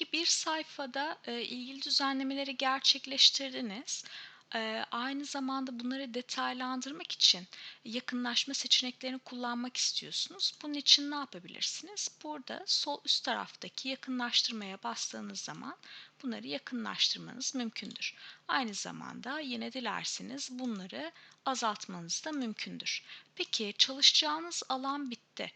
Peki bir sayfada, eee, ilgili düzenlemeleri gerçekleştirdiniz. Eee, aynı zamanda bunları detaylandırmak için yakınlaşma seçeneklerini kullanmak istiyorsunuz. Bunun için ne yapabilirsiniz? Burada sol üst taraftaki yakınlaştırmaya bastığınız zaman bunları yakınlaştırmanız mümkündür. Aynı zamanda yine dilerseniz bunları azaltmanız da mümkündür. Peki çalışacağınız alan bitti.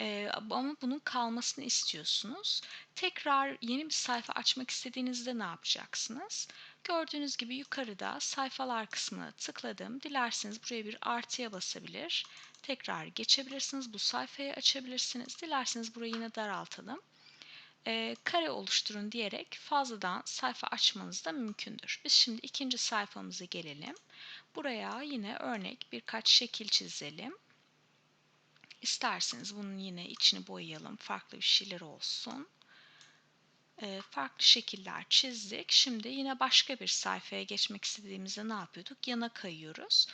Eee, ama bunun kalmasını istiyorsunuz. Tekrar yeni bir sayfa açmak istediğinizde ne yapacaksınız? Gördüğünüz gibi yukarıda sayfalar kısmına tıkladım. Dilerseniz buraya bir artıya basabilir. Tekrar geçebilirsiniz. Bu sayfayı açabilirsiniz. Dilerseniz burayı yine daraltalım. Eee, kare oluşturun diyerek fazladan sayfa açmanız da mümkündür. Biz şimdi ikinci sayfamıza gelelim. Buraya yine örnek birkaç şekil çizelim. İsterseniz bunun yine içini boyayalım. Farklı bir şeyler olsun. Eee, farklı şekiller çizdik. Şimdi yine başka bir sayfaya geçmek istediğimizde ne yapıyorduk? Yana kayıyoruz.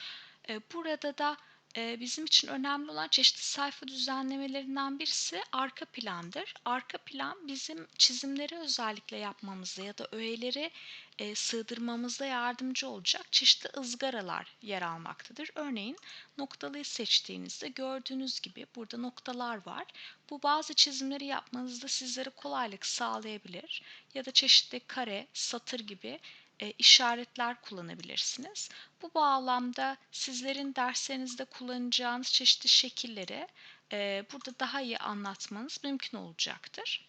Eee, burada da bizim için önemli olan çeşitli sayfa düzenlemelerinden birisi arka plandır. Arka plan bizim çizimleri özellikle yapmamızda ya da öğeleri eee, sığdırmamızda yardımcı olacak çeşitli ızgaralar yer almaktadır. Örneğin noktalıyı seçtiğinizde gördüğünüz gibi burada noktalar var. Bu bazı çizimleri yapmanızda sizlere kolaylık sağlayabilir ya da çeşitli kare, satır gibi e, işaretler kullanabilirsiniz. Bu bağlamda sizlerin derslerinizde kullanacağınız çeşitli şekilleri e, burada daha iyi anlatmanız mümkün olacaktır.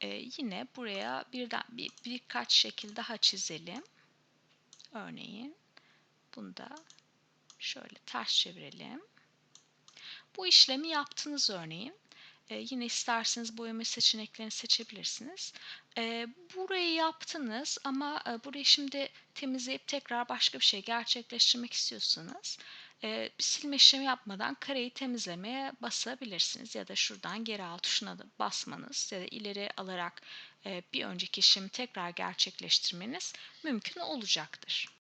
E, yine buraya birden bir, birkaç şekil daha çizelim. Örneğin bunu da şöyle ters çevirelim. Bu işlemi yaptınız örneğin. Eee, yine isterseniz boyama seçeneklerini seçebilirsiniz. Eee, burayı yaptınız ama, eee, burayı şimdi temizleyip tekrar başka bir şey gerçekleştirmek istiyorsanız, bir silme işlemi yapmadan kareyi temizlemeye basabilirsiniz ya da şuradan geri al tuşuna da basmanız ya da ileri alarak, eee, bir önceki işlemi tekrar gerçekleştirmeniz mümkün olacaktır.